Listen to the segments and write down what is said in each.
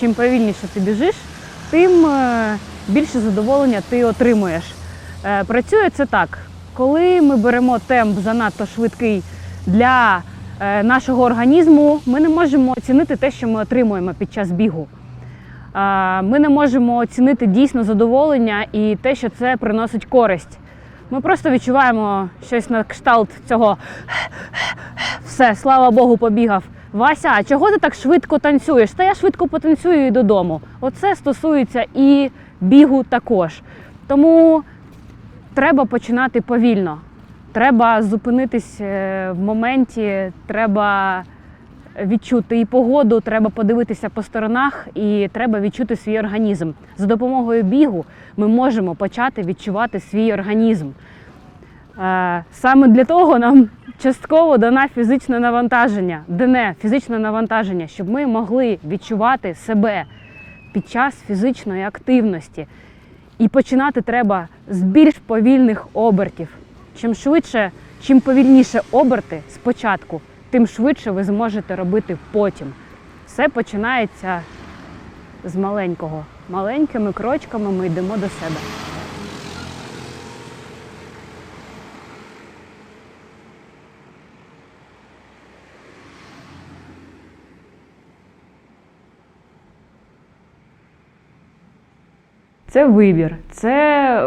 чим повільніше ти біжиш, тим е, більше задоволення ти отримуєш. Е, Працює це так. Коли ми беремо темп занадто швидкий для е, нашого організму, ми не можемо оцінити те, що ми отримуємо під час бігу. Ми не можемо оцінити дійсно задоволення і те, що це приносить користь. Ми просто відчуваємо щось на кшталт цього. Все, слава Богу, побігав. Вася, чого ти так швидко танцюєш? Та я швидко потанцюю і додому. Оце стосується і бігу також. Тому треба починати повільно. Треба зупинитись е, в моменті, треба відчути і погоду, треба подивитися по сторонах, і треба відчути свій організм. За допомогою бігу ми можемо почати відчувати свій організм. Саме для того нам частково дана фізичне навантаження, дане фізичне навантаження, щоб ми могли відчувати себе під час фізичної активності. І починати треба з більш повільних обертів. Чим швидше, чим повільніше оберти спочатку, тим швидше ви зможете робити потім. Все починається з маленького. Маленькими крочками ми йдемо до себе. Це вибір. Це,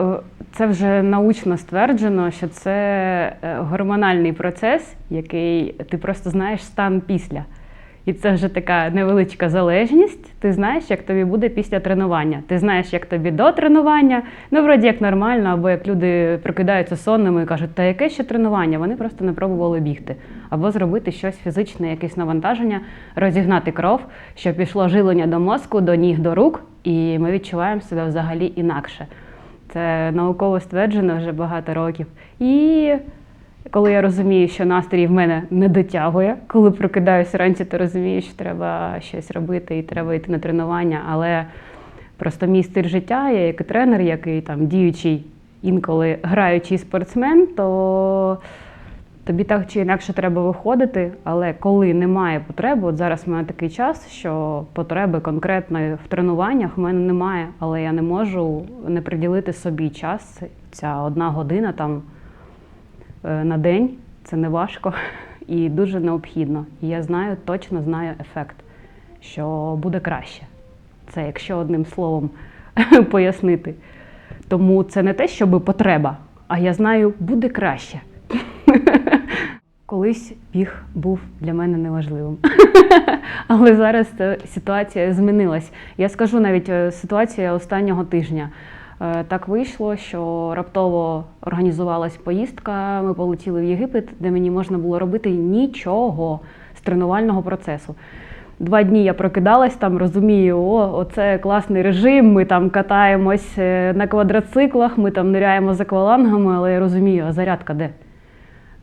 е, це вже научно стверджено, що це е, гормональний процес, який ти просто знаєш стан після. І це вже така невеличка залежність. Ти знаєш, як тобі буде після тренування. Ти знаєш, як тобі до тренування. Ну, вроді як нормально, або як люди прокидаються сонними і кажуть, та яке ще тренування? Вони просто не пробували бігти. Або зробити щось фізичне, якесь навантаження, розігнати кров, щоб пішло жилення до мозку, до ніг, до рук, і ми відчуваємо себе взагалі інакше. Це науково стверджено вже багато років. І коли я розумію, що настрій в мене не дотягує, коли прокидаюся вранці, то розумію, що треба щось робити і треба йти на тренування. Але просто мій стиль життя, я як і тренер, як і там діючий, інколи граючий спортсмен, то тобі так чи інакше треба виходити. Але коли немає потреби, от зараз в мене такий час, що потреби конкретної в тренуваннях в мене немає, але я не можу не приділити собі час. Ця одна година там на день це не важко і дуже необхідно. І я знаю, точно знаю ефект, що буде краще. Це якщо одним словом пояснити. Тому це не те, щоб потреба, а я знаю, буде краще. Колись біг був для мене неважливим. Але зараз ситуація змінилась. Я скажу навіть е, ситуація останнього тижня. Е, Так вийшло, що раптово організувалась поїздка. Ми полетіли в Єгипет, де мені можна було робити нічого з тренувального процесу. Два дні я прокидалась там, розумію, о, оце класний режим. Ми там катаємось е, на квадроциклах, ми там ниряємо за аквалангами, але я розумію, а зарядка де?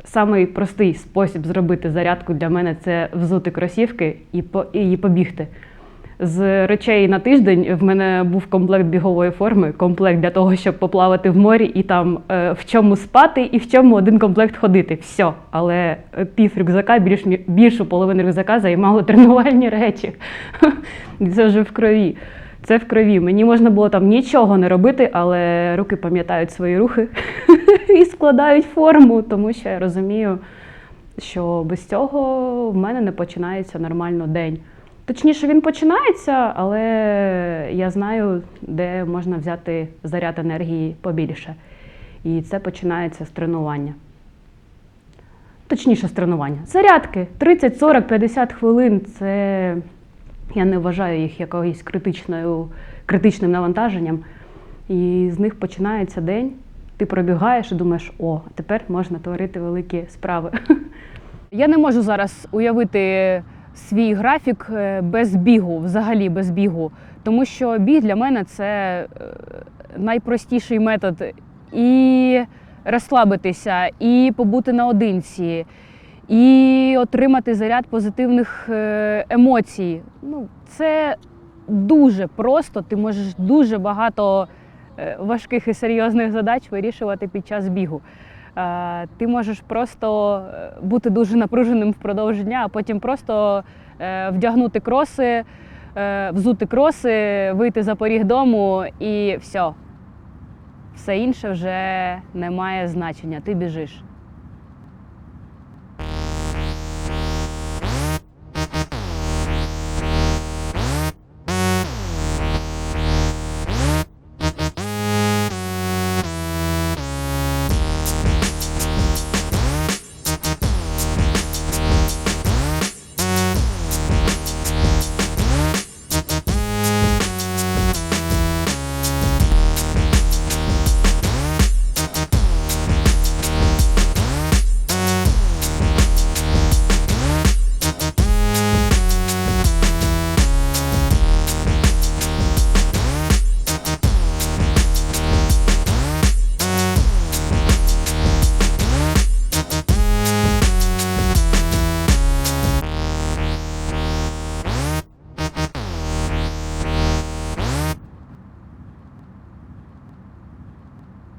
Самий простий спосіб зробити зарядку для мене це взути кросівки і, по, і побігти. З речей на тиждень в мене був комплект бігової форми, комплект для того, щоб поплавати в морі, і там е, в чому спати, і в чому один комплект ходити. Все. Але е, пів рюкзака, більш, більшу половину рюкзака займали тренувальні речі. Це вже в крові. Це в крові. Мені можна було там нічого не робити, але руки пам'ятають свої рухи і складають форму, тому що я розумію, що без цього в мене не починається нормально день. Точніше, він починається, але я знаю, де можна взяти заряд енергії побільше. І це починається з тренування. Точніше, з тренування. Зарядки 30, 40, 50 хвилин це я не вважаю їх якоюсь критичною, критичним навантаженням. І з них починається день. Ти пробігаєш і думаєш, о, тепер можна творити великі справи. Я не можу зараз уявити свій графік е, без бігу, взагалі без бігу. Тому що біг для мене це е, найпростіший метод і розслабитися, і побути наодинці, і отримати заряд позитивних е, емоцій. Ну, це дуже просто. Ти можеш дуже багато важких і серйозних задач вирішувати під час бігу. Е, Ти можеш просто е, бути дуже напруженим впродовж дня, а потім просто е, вдягнути кроси, взути кроси, вийти за поріг дому і все. Все інше вже не має значення. Ти біжиш.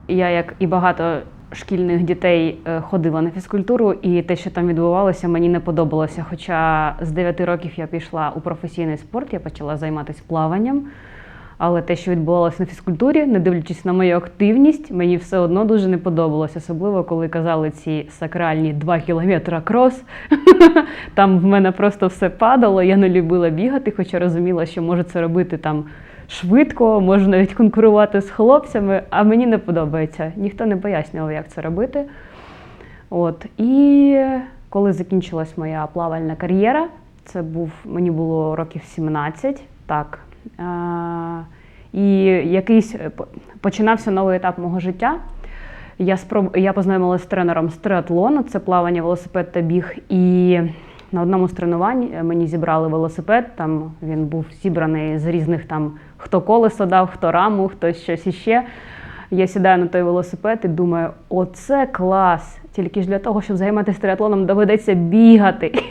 Я, як і багато шкільних дітей, е, ходила на фізкультуру, і те, що там відбувалося, мені не подобалося. Хоча з 9 років я пішла у професійний спорт, я почала займатися плаванням. Але те, що відбувалося на фізкультурі, не дивлячись на мою активність, мені все одно дуже не подобалось. Особливо, коли казали ці сакральні 2 кілометри крос. Там в мене просто все падало. Я не любила бігати, хоча розуміла, що можу це робити там швидко, можу навіть конкурувати з хлопцями, а мені не подобається. Ніхто не пояснював, як це робити. От. І коли закінчилась моя плавальна кар'єра, це був мені було років 17, так. А, і якийсь е, починався новий етап мого життя. Я спроб... я познайомилася з тренером з триатлону, це плавання, велосипед та біг. І на одному з тренувань мені зібрали велосипед. Там він був зібраний з різних там хто колесо дав, хто раму, хто щось іще. Я сідаю на той велосипед і думаю, оце клас! Тільки ж для того, щоб займатися триатлоном, доведеться бігати.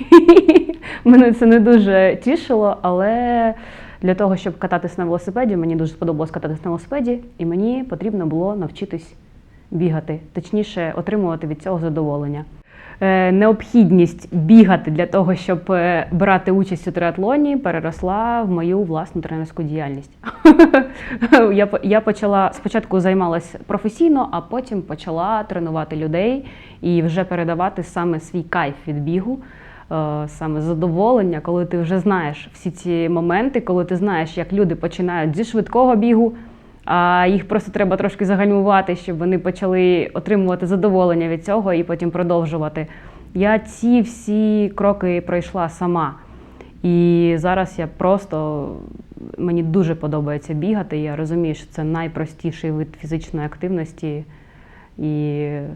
Мене це не дуже тішило, але для того, щоб кататись на велосипеді, мені дуже сподобалось кататись на велосипеді, і мені потрібно було навчитись бігати, точніше, отримувати від цього задоволення. Е, Необхідність бігати для того, щоб е, брати участь у триатлоні, переросла в мою власну тренерську діяльність. я, я почала спочатку займалася професійно, а потім почала тренувати людей і вже передавати саме свій кайф від бігу, е, саме задоволення, коли ти вже знаєш всі ці моменти, коли ти знаєш, як люди починають зі швидкого бігу, а їх просто треба трошки загальмувати, щоб вони почали отримувати задоволення від цього і потім продовжувати. Я ці всі кроки пройшла сама. І зараз я просто мені дуже подобається бігати. Я розумію, що це найпростіший вид фізичної активності. І, е,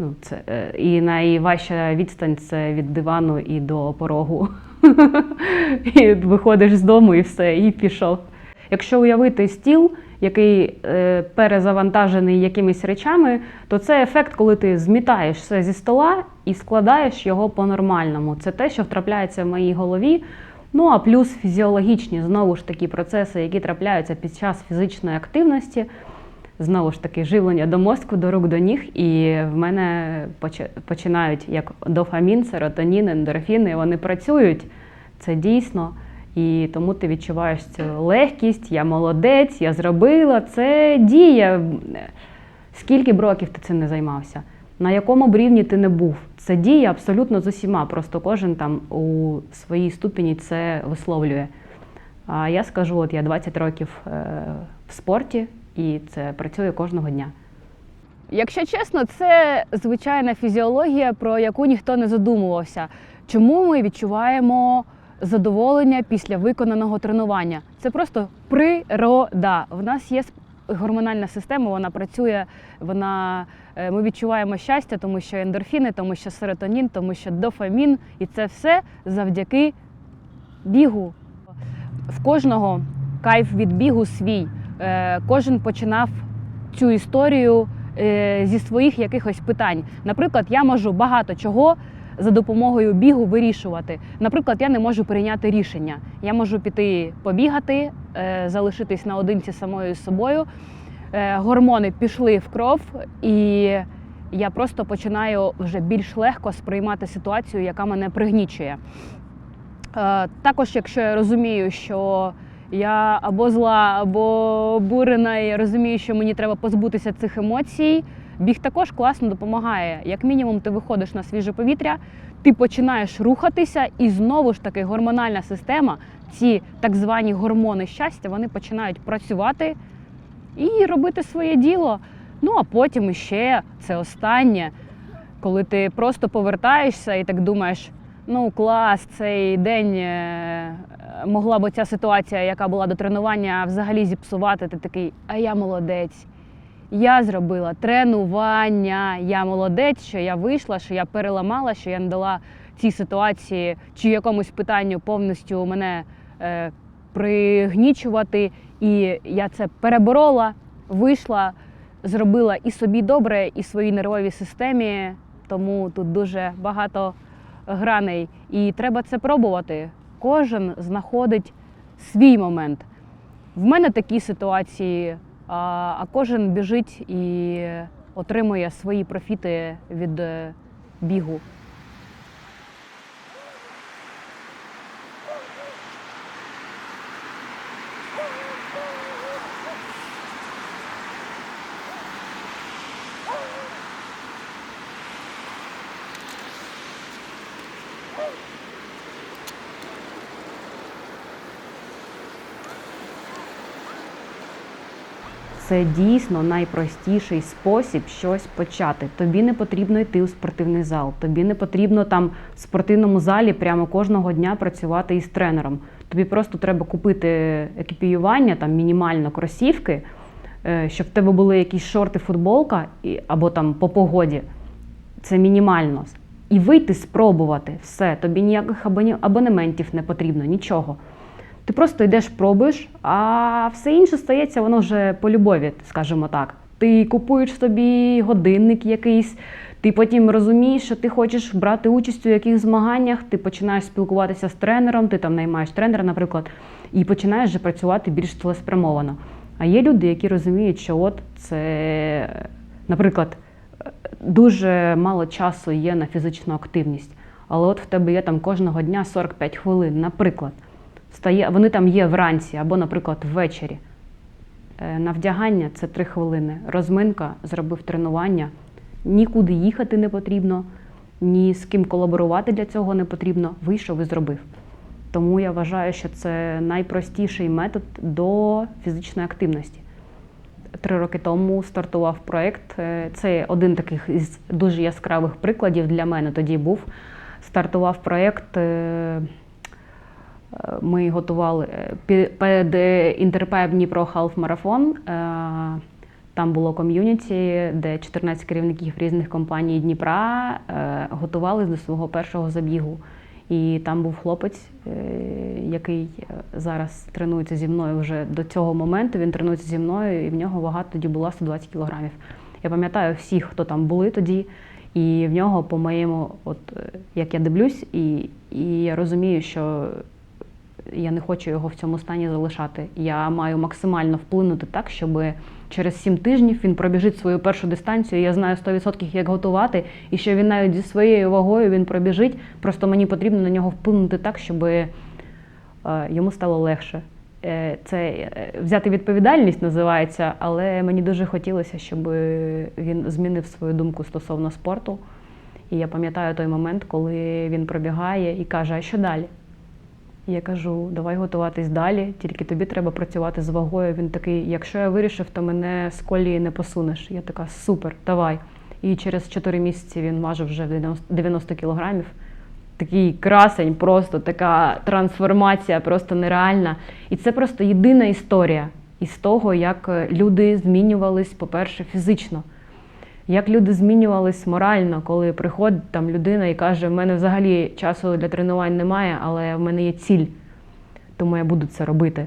ну, це, е, і найважча відстань це від дивану і до порогу. І виходиш з дому і все, і пішов. Якщо уявити стіл, який е, перезавантажений якимись речами, то це ефект, коли ти змітаєш все зі стола і складаєш його по-нормальному. Це те, що втрапляється в моїй голові. Ну а плюс фізіологічні знову ж такі процеси, які трапляються під час фізичної активності. Знову ж таки, живлення до мозку, до рук, до ніг, і в мене починають як дофамін, серотонін, ендорфіни, вони працюють. Це дійсно. І тому ти відчуваєш цю легкість, я молодець, я зробила. Це дія. Скільки б років ти цим не займався? На якому б рівні ти не був? Це діє абсолютно з усіма. Просто кожен там у своїй ступені це висловлює. А я скажу, от я 20 років е, в спорті, і це працює кожного дня. Якщо чесно, це звичайна фізіологія, про яку ніхто не задумувався. Чому ми відчуваємо задоволення після виконаного тренування? Це просто природа. В нас є гормональна система, вона працює, вона, е, ми відчуваємо щастя, тому що ендорфіни, тому що серотонін, тому що дофамін, і це все завдяки бігу. В кожного кайф від бігу свій. Е, Кожен починав цю історію е, зі своїх якихось питань. Наприклад, я можу багато чого за допомогою бігу вирішувати. Наприклад, я не можу прийняти рішення. Я можу піти побігати, е, залишитись наодинці самою собою. Е, Гормони пішли в кров, і я просто починаю вже більш легко сприймати ситуацію, яка мене пригнічує. Е, Також, якщо я розумію, що я або зла, або бурена, і я розумію, що мені треба позбутися цих емоцій. Біг також класно допомагає. Як мінімум, ти виходиш на свіже повітря, ти починаєш рухатися, і знову ж таки гормональна система, ці так звані гормони щастя, вони починають працювати і робити своє діло. Ну а потім іще це останнє, коли ти просто повертаєшся і так думаєш. Ну, клас, цей день е, могла б ця ситуація, яка була до тренування, взагалі зіпсувати. Ти такий, а я молодець. Я зробила тренування, я молодець, що я вийшла, що я переламала, що я не дала цій ситуації чи якомусь питанню повністю мене е, пригнічувати. І я це переборола, вийшла, зробила і собі добре, і своїй нервовій системі. Тому тут дуже багато граней, і треба це пробувати. Кожен знаходить свій момент. В мене такі ситуації, а, кожен біжить і отримує свої профіти від е, бігу. Це дійсно найпростіший спосіб щось почати. Тобі не потрібно йти у спортивний зал, тобі не потрібно там в спортивному залі прямо кожного дня працювати із тренером. Тобі просто треба купити екіпіювання, там мінімально кросівки, е, щоб в тебе були якісь шорти, футболка або там по погоді. Це мінімально. І вийти спробувати все. Тобі ніяких абонементів не потрібно, нічого. Ти просто йдеш, пробуєш, а все інше стається, воно вже по любові, скажімо так. Ти купуєш собі годинник якийсь, ти потім розумієш, що ти хочеш брати участь у яких змаганнях, ти починаєш спілкуватися з тренером, ти там наймаєш тренера, наприклад, і починаєш вже працювати більш цілеспрямовано. А є люди, які розуміють, що от це, наприклад, дуже мало часу є на фізичну активність, але от в тебе є там кожного дня 45 хвилин, наприклад. Встає, вони там є вранці або, наприклад, ввечері. Е, На вдягання це 3 хвилини. Розминка, зробив тренування. Нікуди їхати не потрібно, ні з ким колаборувати для цього не потрібно. Вийшов і зробив. Тому я вважаю, що це найпростіший метод до фізичної активності. Три роки тому стартував проєкт. Е, Це один таких із дуже яскравих прикладів для мене тоді був. Стартував проєкт. Ми готували е, перед Інтерпайп Дніпро Халф Марафон. е, Там було ком'юніті, де 14 керівників різних компаній Дніпра е, готували до свого першого забігу. І там був хлопець, який зараз тренується зі мною вже до цього моменту. Він тренується зі мною, і в нього вага тоді була 120 кілограмів. Я пам'ятаю всіх, хто там були тоді, і в нього, по-моєму, от е, як я дивлюсь, і, і я розумію, що я не хочу його в цьому стані залишати. Я маю максимально вплинути так, щоб через 7 тижнів він пробіжить свою першу дистанцію. Я знаю 100% як готувати, і що він навіть зі своєю вагою він пробіжить. Просто мені потрібно на нього вплинути так, щоб е, йому стало легше. Е, Це е, взяти відповідальність називається, але мені дуже хотілося, щоб він змінив свою думку стосовно спорту. І я пам'ятаю той момент, коли він пробігає і каже: а що далі? І Я кажу, давай готуватись далі, тільки тобі треба працювати з вагою. Він такий, якщо я вирішив, то мене з колії не посунеш. Я така, супер, давай. І через 4 місяці він важив вже 90 90 кілограмів. Такий красень, просто така трансформація, просто нереальна. І це просто єдина історія із того, як люди змінювались, по-перше, фізично. Як люди змінювались морально, коли приходить там людина і каже, в мене взагалі часу для тренувань немає, але в мене є ціль, тому я буду це робити.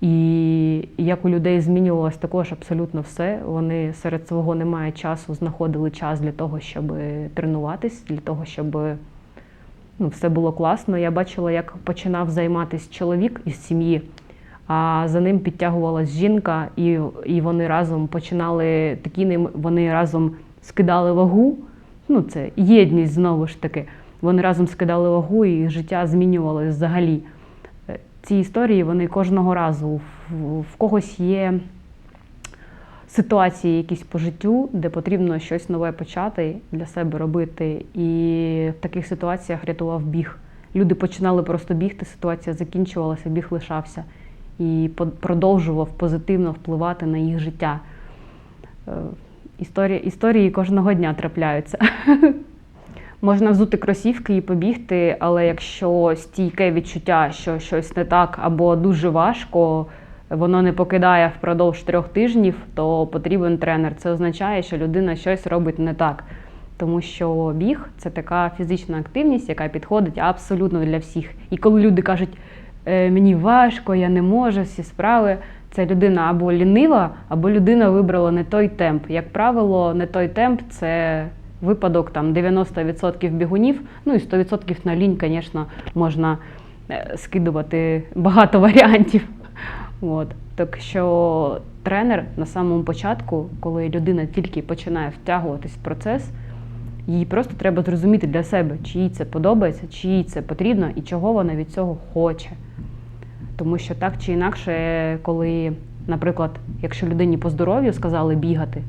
І як у людей змінювалось також абсолютно все. Вони серед свого немає часу, знаходили час для того, щоб тренуватись, для того, щоб ну, все було класно. Я бачила, як починав займатися чоловік із сім'ї, а за ним підтягувалась жінка, і, і вони разом починали такі нейм- вони разом скидали вагу. Ну, це єдність знову ж таки. вони разом скидали вагу і життя змінювалося взагалі. Е, Ці історії вони кожного разу в когось є ситуації якісь по життю, де потрібно щось нове почати для себе робити. І в таких ситуаціях рятував біг. Люди починали просто бігти, ситуація закінчувалася, біг лишався і продовжував позитивно впливати на їх життя. Е, Історії, історії кожного дня трапляються. Можна взути кросівки і побігти, але якщо стійке відчуття, що щось не так або дуже важко, воно не покидає впродовж трьох тижнів, то потрібен тренер. Це означає, що людина щось робить не так. Тому що біг це така фізична активність, яка підходить абсолютно для всіх. І коли люди кажуть, «Е, мені важко, я не можу, всі справи. Це людина або лінива, або людина вибрала не той темп. Як правило, не той темп це випадок там 90% бігунів. Ну і 100% на лінь, звісно, можна е, скидувати багато варіантів. От. Так що тренер на самому початку, коли людина тільки починає втягуватись в процес, їй просто треба зрозуміти для себе, чи це подобається, чи їй це потрібно і чого вона від цього хоче. Тому що так чи інакше, коли, наприклад, якщо людині по здоров'ю сказали бігати,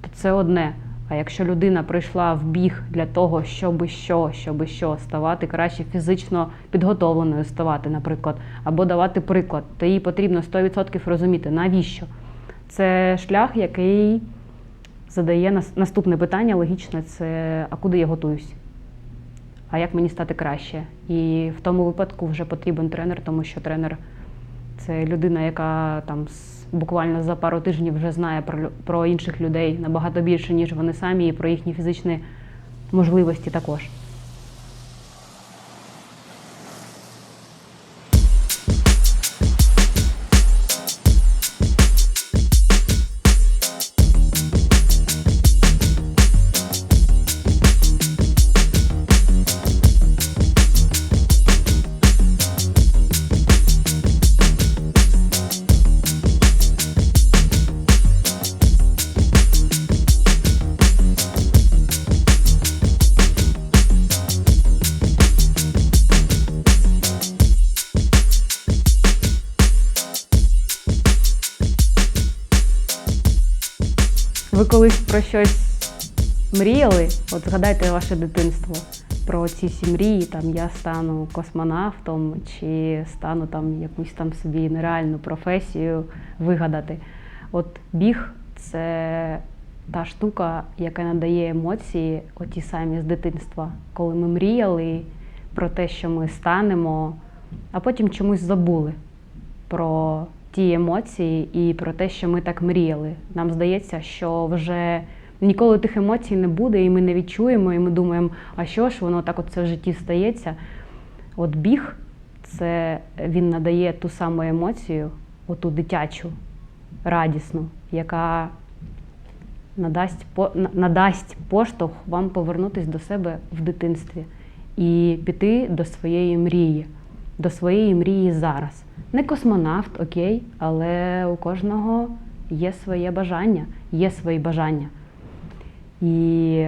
то це одне. А якщо людина прийшла в біг для того, щоби що, щоби що, ставати краще фізично підготовленою, ставати, наприклад, або давати приклад, то їй потрібно 100% розуміти, навіщо. Це шлях, який задає нас- наступне питання логічне: це а куди я готуюсь? А як мені стати краще. І в тому випадку вже потрібен тренер, тому що тренер це людина, яка там буквально за пару тижнів вже знає про, про інших людей набагато більше, ніж вони самі, і про їхні фізичні можливості також. Щось мріяли? От згадайте ваше дитинство про ці всі мрії, там я стану космонавтом чи стану там якусь там собі нереальну професію вигадати. От біг це та штука, яка надає емоції, оті самі з дитинства, коли ми мріяли про те, що ми станемо, а потім чомусь забули про ті емоції і про те, що ми так мріяли. Нам здається, що вже ніколи тих емоцій не буде, і ми не відчуємо, і ми думаємо, а що ж воно так от це в житті стається. От біг це він надає ту саму емоцію, оту дитячу, радісну, яка надасть, надасть поштовх вам повернутися до себе в дитинстві і піти до своєї мрії, до своєї мрії зараз. Не космонавт, окей, але у кожного є своє бажання, є свої бажання. І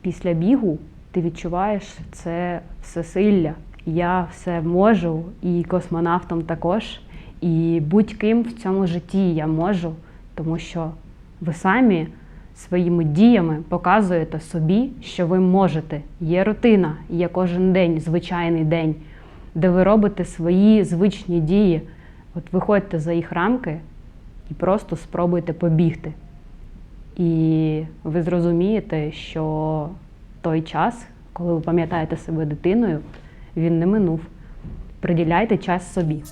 після бігу ти відчуваєш це всесилля. Я все можу, і космонавтом також, і будь-ким в цьому житті я можу, тому що ви самі своїми діями показуєте собі, що ви можете. Є рутина, є кожен день, звичайний день, де ви робите свої звичні дії. От виходьте за їх рамки і просто спробуйте побігти. І ви зрозумієте, що той час, коли ви пам'ятаєте себе дитиною, він не минув. Приділяйте час собі.